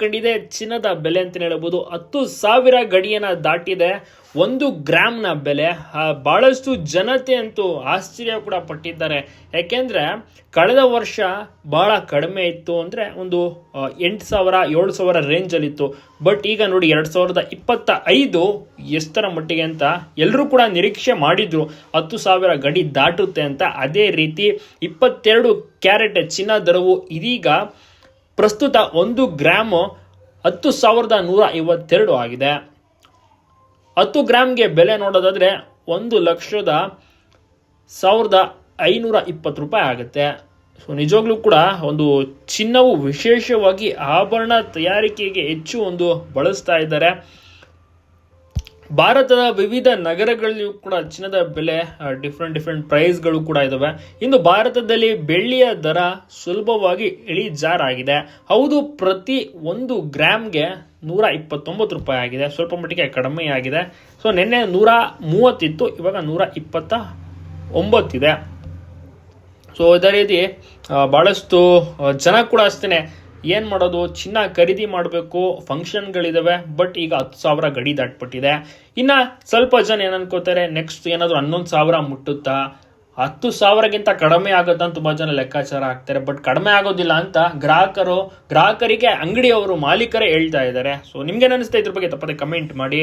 ಕಂಡಿದೆ? ಚಿನ್ನದ ಬೆಲೆ ಅಂತ ಹೇಳ್ಬೋದು. ಹತ್ತು ಸಾವಿರ ಗಡಿಯನ್ನ ದಾಟಿದೆ. ಒಂದು ಗ್ರಾಮ್ನ ಬೆಲೆ. ಬಹಳಷ್ಟು ಜನತೆ ಅಂತೂ ಆಶ್ಚರ್ಯ ಕೂಡ ಪಟ್ಟಿದ್ದಾರೆ. ಯಾಕೆಂದ್ರೆ ಕಳೆದ ವರ್ಷ ಬಹಳ ಕಡಿಮೆ ಇತ್ತು ಅಂದ್ರೆ ಒಂದು ಎಂಟು ಸಾವಿರ, ಏಳು ಸಾವಿರ ರೇಂಜಲ್ಲಿತ್ತು ಬಟ್ ಈಗ ನೋಡಿ ಎರಡ್ ಸಾವಿರದ ಇಪ್ಪತ್ತ ಐದು ಎಷ್ಟರ ಮಟ್ಟಿಗೆ ಅಂತ ಎಲ್ಲರೂ ಕೂಡ ನಿರೀಕ್ಷೆ ಮಾಡಿದ್ರು. ಹತ್ತು ಸಾವಿರ ಗಡಿ ದಾಟುತ್ತೆ ಅಂತ. ಅದೇ ರೀತಿ ಇಪ್ಪತ್ತೆರಡು ಕ್ಯಾರೆಟ್ ಚಿನ್ನ ದರವು ಇದೀಗ ಪ್ರಸ್ತುತ ಒಂದು ಗ್ರಾಮು ಹತ್ತು ಸಾವಿರದ ನೂರ ಐವತ್ತೆರಡು ಆಗಿದೆ. ಹತ್ತು ಗ್ರಾಮ್ಗೆ ಬೆಲೆ ನೋಡೋದಾದರೆ ಒಂದು ಲಕ್ಷದ ಸಾವಿರದ ಐನೂರ ಇಪ್ಪತ್ತು ರೂಪಾಯಿ ಆಗುತ್ತೆ. ಸೊ ನಿಜವಾಗ್ಲೂ ಕೂಡ ಒಂದು ಚಿನ್ನವು ವಿಶೇಷವಾಗಿ ಆಭರಣ ತಯಾರಿಕೆಗೆ ಹೆಚ್ಚು ಒಂದು ಬಳಸ್ತಾ ಇದ್ದಾರೆ. ಭಾರತದ ವಿವಿಧ ನಗರಗಳಲ್ಲಿಯೂ ಕೂಡ ಚಿನ್ನದ ಬೆಲೆ ಡಿಫ್ರೆಂಟ್ ಡಿಫ್ರೆಂಟ್ ಪ್ರೈಸ್ಗಳು ಕೂಡ ಇದ್ದಾವೆ ಇನ್ನು ಭಾರತದಲ್ಲಿ ಬೆಳ್ಳಿಯ ದರ ಸುಲಭವಾಗಿ ಇಳಿಜಾರಾಗಿದೆ. ಹೌದು, ಪ್ರತಿ ಒಂದು ಗ್ರಾಮ್ಗೆ ನೂರ ಇಪ್ಪತ್ತೊಂಬತ್ತು ರೂಪಾಯಿ ಆಗಿದೆ. ಸ್ವಲ್ಪ ಮಟ್ಟಿಗೆ ಕಡಿಮೆ ಆಗಿದೆ. ಸೊ ನಿನ್ನೆ ನೂರ ಮೂವತ್ತಿತ್ತು, ಇವಾಗ ನೂರ ಇಪ್ಪತ್ತ ಒಂಬತ್ತಿದೆ. ಸೊ ಇದೇ ರೀತಿ ಭಾಳಷ್ಟು ಜನ ಕೂಡ ಅಷ್ಟೇ ಏನು ಮಾಡೋದು? ಚಿನ್ನ ಖರೀದಿ ಮಾಡಬೇಕು. ಫಂಕ್ಷನ್ಗಳಿದಾವೆ ಬಟ್ ಈಗ ಹತ್ತು ಸಾವಿರ ಗಡಿ ದಾಟ್ಬಿಟ್ಟಿದೆ. ಇನ್ನು ಸ್ವಲ್ಪ ಜನ ಏನು ನೆಕ್ಸ್ಟ್ ಏನಾದರೂ ಹನ್ನೊಂದು ಸಾವಿರ ಮುಟ್ಟುತ್ತಾ? ಹತ್ತು ಸಾವಿರಗಿಂತ ಕಡಿಮೆ ಆಗುತ್ತಾ ಅಂತ ತುಂಬ ಜನ ಲೆಕ್ಕಾಚಾರ ಹಾಕ್ತಾರೆ. ಬಟ್ ಕಡಿಮೆ ಆಗೋದಿಲ್ಲ ಅಂತ ಗ್ರಾಹಕರು, ಗ್ರಾಹಕರಿಗೆ ಅಂಗಡಿಯವರು ಮಾಲೀಕರೇ ಹೇಳ್ತಾ ಇದ್ದಾರೆ. ಸೊ ನಿಮ್ಗೆ ಅನಿಸ್ತಾ ಇದ್ರ ಬಗ್ಗೆ ತಪ್ಪದೆ ಕಮೆಂಟ್ ಮಾಡಿ.